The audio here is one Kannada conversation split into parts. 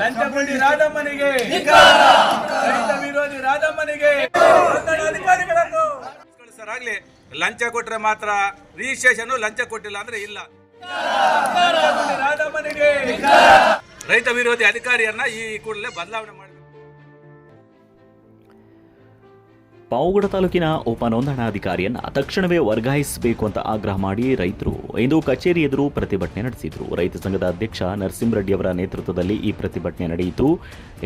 ಲಂಚಗುಂಡಿ ರಾಧಮ್ಮನಿಗೆ. ರೈತ ವಿರೋಧಿ ರಾಧಮ್ಮನಿಗೆ. ಸರ್ ಆಗ್ಲಿ. ಲಂಚ ಕೊಟ್ರೆ ಮಾತ್ರ ರಿಜಿಸ್ಟ್ರೇಷನ್ ಲಂಚ ಕೊಟ್ಟಿಲ್ಲ ಅಂದ್ರೆ ಇಲ್ಲ. ರಾಧಮ್ಮನಿಗೆ. ರೈತ ವಿರೋಧಿ ಅಧಿಕಾರಿಯನ್ನ ಈ ಕೂಡಲೇ ಬದಲಾವಣೆ ಮಾಡಿ ಪಾವಗಡ ತಾಲೂಕಿನ ಉಪ ನೋಂದಣಾಧಿಕಾರಿಯನ್ನ ತಕ್ಷಣವೇ ವರ್ಗಾಯಿಸಬೇಕು ಅಂತ ಆಗ್ರಹ ಮಾಡಿ ರೈತರು. ಇಂದು ಕಚೇರಿ ಎದುರು ಪ್ರತಿಭಟನೆ ನಡೆಸಿದ್ರು. ರೈತ ಸಂಘದ ಅಧ್ಯಕ್ಷ ನರಸಿಂಹರೆಡ್ಡಿ ಅವರ ನೇತೃತ್ವದಲ್ಲಿ ಈ ಪ್ರತಿಭಟನೆ ನಡೆಯಿತು.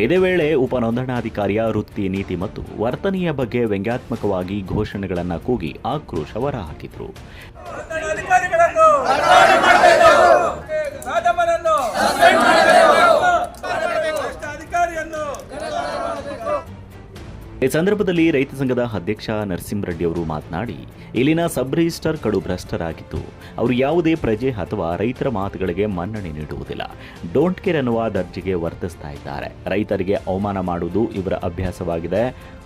ಇದೇ ವೇಳೆ ಉಪ ನೋಂದಣಾಧಿಕಾರಿಯ ವೃತ್ತಿ, ನೀತಿ ಮತ್ತು ವರ್ತನೆಯ ಬಗ್ಗೆ ವ್ಯಂಗ್ಯಾತ್ಮಕವಾಗಿ ಘೋಷಣೆಗಳನ್ನು ಕೂಗಿ ಆಕ್ರೋಶ ಹೊರಹಾಕಿದ್ರು. ನೋಂದಣಿ ಈ ಸಂದರ್ಭದಲ್ಲಿ ರೈತ ಸಂಘದ ಅಧ್ಯಕ್ಷ ನರಸಿಂಹರೆಡ್ಡಿ ಅವರು ಮಾತನಾಡಿ, ಇಲ್ಲಿನ ಸಬ್ ರಿಜಿಸ್ಟರ್ ಕಡು ಭ್ರಷ್ಟರಾಗಿದ್ದು, ಅವರು ಯಾವುದೇ ಪ್ರಜೆ ಅಥವಾ ರೈತರ ಮಾತುಗಳಿಗೆ ಮನ್ನಣೆ ನೀಡುವುದಿಲ್ಲ. ಡೋಂಟ್ ಕೇರ್ ಅನ್ನುವ ದರ್ಜೆಗೆ ವರ್ತಿಸ್ತಾ ಇದ್ದಾರೆ. ರೈತರಿಗೆ ಅವಮಾನ ಮಾಡುವುದು ಇವರ ಅಭ್ಯಾಸವಾಗಿದೆ.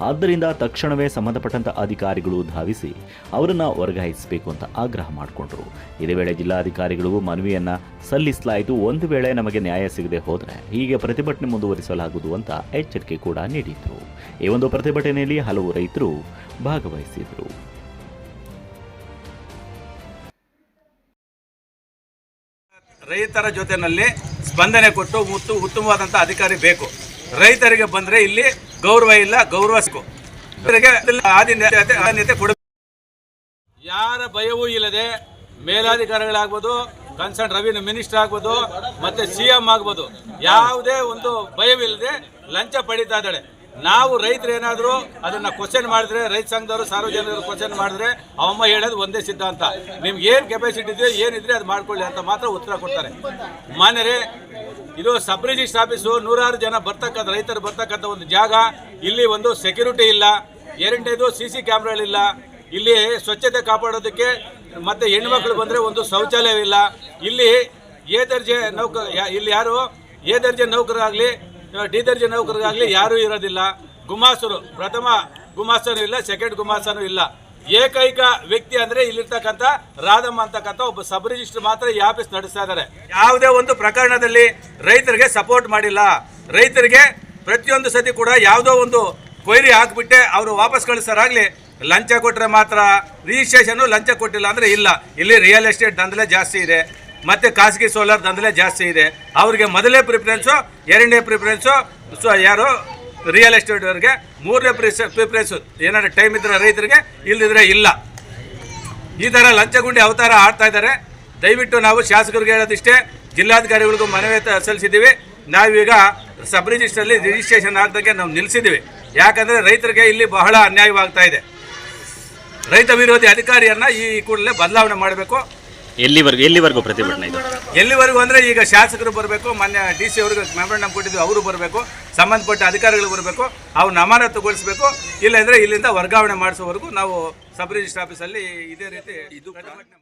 ಆದ್ದರಿಂದ ತಕ್ಷಣವೇ ಸಂಬಂಧಪಟ್ಟಂತ ಅಧಿಕಾರಿಗಳು ಧಾವಿಸಿ, ಅವರನ್ನ ವರ್ಗಾಯಿಸಬೇಕು ಅಂತ ಆಗ್ರಹ ಮಾಡಿಕೊಂಡ್ರು. ಇದೇ ವೇಳೆ ಜಿಲ್ಲಾಧಿಕಾರಿಗಳು ಮನವಿಯನ್ನ ಸಲ್ಲಿಸಲಾಯಿತು. ಒಂದು ವೇಳೆ ನಮಗೆ ನ್ಯಾಯ ಸಿಗದೆ ಹೋದರೆ ಹೀಗೆ ಪ್ರತಿಭಟನೆ ಮುಂದುವರಿಸಲಾಗುವುದು ಅಂತ ಎಚ್ಚರಿಕೆ ಕೂಡ ನೀಡಿದ್ರು. ಈ ಒಂದು ಪ್ರತಿಭಟನೆಯಲ್ಲಿ ಹಲವು ರೈತರು ಭಾಗವಹಿಸಿದರು. ರೈತರ ಜೊತೆನಲ್ಲಿ ಸ್ಪಂದನೆ ಕೊಟ್ಟು ಮತ್ತು ಉತ್ತಮವಾದಂಥ ಅಧಿಕಾರಿ ಬೇಕು. ರೈತರಿಗೆ ಬಂದ್ರೆ ಇಲ್ಲಿ ಗೌರವ ಇಲ್ಲ ಗೌರವ ಕೊಡ ಯಾರ ಭಯವೂ ಇಲ್ಲದೆ ಮೇಲಾಧಿಕಾರಿಗಳಾಗ್ಬೋದು ಕನ್ಸರ್ನ್ ರೆವಿನ್ಯೂ ಮಿನಿಸ್ಟರ್ ಆಗ್ಬೋದು ಮತ್ತೆ ಸಿ ಎಂ ಆಗ್ಬೋದು ಯಾವುದೇ ಒಂದು ಭಯವಿಲ್ಲದೆ ಲಂಚ ಪಡಿತಾ ಇದ್ದಾಳೆ. ನಾವು ರೈತರು ಏನಾದರೂ ಅದನ್ನ ಕ್ವಶನ್ ಮಾಡಿದ್ರೆ, ರೈತ ಸಂಘದವರು, ಸಾರ್ವಜನಿಕರು ಕ್ವಶನ್ ಮಾಡಿದ್ರೆ, ಅವಮ್ಮ ಹೇಳೋದು ಒಂದೇ ಸಿದ್ಧಾಂತ. ನಿಮ್ಗೆ ಏನು ಕೆಪಾಸಿಟಿ ಇದೆ, ಏನಿದ್ರೆ ಅದು ಮಾಡ್ಕೊಳ್ಳಿ ಅಂತ ಮಾತ್ರ ಉತ್ತರ ಕೊಡ್ತಾರೆ. ಮಾನ್ಯರೇ, ಇದು ಸಬ್ ರಿಜಿಸ್ಟರ್ ಆಫೀಸು ನೂರಾರು ಜನ ಬರ್ತಕ್ಕಂಥ, ರೈತರು ಬರ್ತಕ್ಕಂಥ ಒಂದು ಜಾಗ. ಇಲ್ಲಿ ಒಂದು ಸೆಕ್ಯೂರಿಟಿ ಇಲ್ಲ. ಎರಡನೇದು ಸಿ ಸಿ ಕ್ಯಾಮ್ರಾಗಳಿಲ್ಲ ಇಲ್ಲಿ ಸ್ವಚ್ಛತೆ ಕಾಪಾಡೋದಕ್ಕೆ ಮತ್ತೆ ಹೆಣ್ಮಕ್ಳು ಬಂದರೆ ಒಂದು ಶೌಚಾಲಯವಿಲ್ಲ. ಇಲ್ಲಿ ಎ ದರ್ಜೆ ನೌಕ ಇಲ್ಲಿ ಯಾರು? ಎ ದರ್ಜೆ ನೌಕರಾಗಲಿ ಡಿ ದರ್ಜೆ ನೌಕರರಾಗಲಿ ಯಾರೂ ಇರೋದಿಲ್ಲ. ಗುಮಾಸರು ಪ್ರಥಮ ಗುಮಾಸ್ತನೂ ಇಲ್ಲ ಸೆಕೆಂಡ್ ಗುಮಾಸ್ತನೂ ಇಲ್ಲ. ಏಕೈಕ ವ್ಯಕ್ತಿ ಅಂದ್ರೆ ಇಲ್ಲಿರ್ತಕ್ಕಂಥ ರಾಧಮ್ಮ ಅಂತಕ್ಕಂಥ ಒಬ್ಬ ಸಬ್ ರಿಜಿಸ್ಟರ್ ಮಾತ್ರ ಈ ಆಫೀಸ್ ನಡೆಸ್ತಾ ಇದ್ದಾರೆ ಯಾವುದೇ ಒಂದು ಪ್ರಕರಣದಲ್ಲಿ ರೈತರಿಗೆ ಸಪೋರ್ಟ್ ಮಾಡಿಲ್ಲ. ರೈತರಿಗೆ ಪ್ರತಿಯೊಂದು ಸತಿ ಕೂಡ ಯಾವುದೋ ಒಂದು ಕೊಯ್ರಿ ಹಾಕ್ಬಿಟ್ಟೆ, ಅವರು ವಾಪಸ್ ಕಳಿಸ್ತಾರಾಗ್ಲಿ ಲಂಚ ಕೊಟ್ಟರೆ ಮಾತ್ರ ರಿಜಿಸ್ಟ್ರೇಷನ್ ಲಂಚ ಕೊಟ್ಟಿಲ್ಲ ಅಂದ್ರೆ ಇಲ್ಲ. ಇಲ್ಲಿ ರಿಯಲ್ ಎಸ್ಟೇಟ್ ದಂಧಲೆ ಜಾಸ್ತಿ ಇದೆ. ಮತ್ತೆ ಖಾಸಗಿ ಸೋಲಾರ್ ದಂದಲೇ ಜಾಸ್ತಿ ಇದೆ. ಅವ್ರಿಗೆ ಮೊದಲೇ ಪ್ರಿಫರೆನ್ಸು ಎರಡನೇ ಪ್ರಿಫರೆನ್ಸು ಸೊ ಯಾರು ರಿಯಲ್ ಎಸ್ಟೇಟ್ ಅವ್ರಿಗೆ. ಮೂರನೇ ಪ್ರಿಫರೆನ್ಸ್ ಏನಾದ್ರು ಟೈಮ್ ಇದ್ರೆ ರೈತರಿಗೆ ಇಲ್ಲದಿದ್ರೆ ಇಲ್ಲ. ಈ ಥರ ಲಂಚಗುಂಡಿ ಅವತಾರ ಆಡ್ತಾ ಇದ್ದಾರೆ. ದಯವಿಟ್ಟು ನಾವು ಶಾಸಕರಿಗೆ ಹೇಳೋದಿಷ್ಟೇ, ಜಿಲ್ಲಾಧಿಕಾರಿಗಳಿಗೂ ಮನವಿ ಸಲ್ಲಿಸಿದ್ದೀವಿ. ನಾವೀಗ ಸಬ್ ರಿಜಿಸ್ಟ್ರಲ್ಲಿ ರಿಜಿಸ್ಟ್ರೇಷನ್ ಆಗ್ದಂಗೆ ನಾವು ನಿಲ್ಲಿಸಿದ್ದೀವಿ ಯಾಕಂದರೆ ರೈತರಿಗೆ ಇಲ್ಲಿ ಬಹಳ ಅನ್ಯಾಯವಾಗ್ತಾ ಇದೆ. ರೈತ ವಿರೋಧಿ ಅಧಿಕಾರಿಯನ್ನು ಈ ಕೂಡಲೇ ಬದಲಾವಣೆ ಮಾಡಬೇಕು. ಎಲ್ಲಿವರೆಗೂ ಎಲ್ಲಿವರೆಗೂ ಪ್ರತಿಭಟನೆ ಇದು? ಎಲ್ಲಿವರೆಗೂ ಅಂದರೆ ಈಗ ಶಾಸಕರು ಬರಬೇಕು ಮೊನ್ನೆ ಡಿ ಸಿ ಅವ್ರಿಗೆ ಮೆಮೊರಂಡಮ್ ಕೊಟ್ಟಿದ್ವಿ ಅವರು ಬರಬೇಕು ಸಂಬಂಧಪಟ್ಟ ಅಧಿಕಾರಿಗಳು ಬರಬೇಕು ಅವ್ರನ್ನ ಅಮಾನತುಗೊಳಿಸಬೇಕು ಇಲ್ಲಂದರೆ ಇಲ್ಲಿಂದ ವರ್ಗಾವಣೆ ಮಾಡಿಸೋವರೆಗೂ ನಾವು ಸಬ್ ರಿಜಿಸ್ಟರ್ ಆಫೀಸಲ್ಲಿ ಇದೇ ರೀತಿ ಪ್ರತಿಭಟನೆ